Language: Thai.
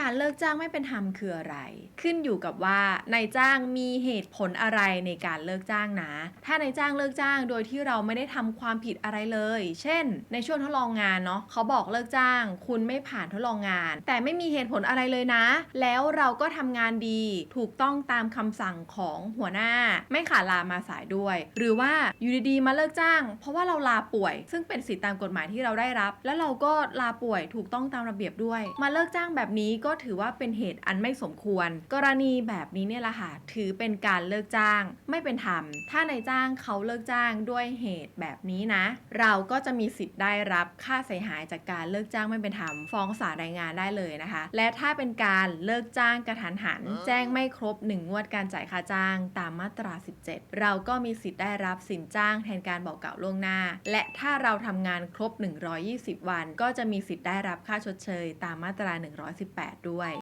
การเลิกจ้างไม่เป็นธรรมคืออะไร ขึ้นอยู่กับว่านายจ้างมีเหตุผลอะไรในการเลิกจ้างนะ ถ้านายจ้างเลิกจ้างโดยที่เราไม่ได้ทำความผิดอะไรเลย เช่น ในช่วงทดลองงานเนาะเขาบอกเลิกจ้าง คุณไม่ผ่านทดลองงาน แต่ไม่มีเหตุผลอะไรเลยนะ แล้วเราก็ทำงานดีถูกต้องตามคำสั่งของหัวหน้า ไม่ขาดลามาสายด้วย หรือว่าอยู่ดีๆมาเลิกจ้าง เพราะว่าเราลาป่วย ซึ่งเป็นสิทธิตามกฎหมายที่เราได้รับ แล้วเราก็ลาป่วยถูกต้องตามระเบียบด้วย มาเลิกจ้างแบบนี้ก็ก็ถือว่าเป็นเหตุอันไม่สมควร กรณีแบบนี้เนี่ยแหละค่ะถือเป็นการเลิกจ้างไม่เป็นธรรม ถ้านายจ้างเขาเลิกจ้างด้วยเหตุแบบนี้นะ เราก็จะมีสิทธิ์ได้รับค่าเสียหายจากการเลิกจ้างไม่เป็นธรรมฟ้องศาลแรงงานได้เลยนะคะ และถ้าเป็นการเลิกจ้างกระทันหัน แจ้งไม่ครบ1งวดการจ่ายค่าจ้างตามมาตรา 17 เราก็มีสิทธิ์ได้รับสินจ้างแทนการบอกกล่าวล่วงหน้า และถ้าเราทำงานครบ 120 วัน ก็จะมีสิทธิ์ได้รับค่าชดเชย ตามมาตรา 118ด้วย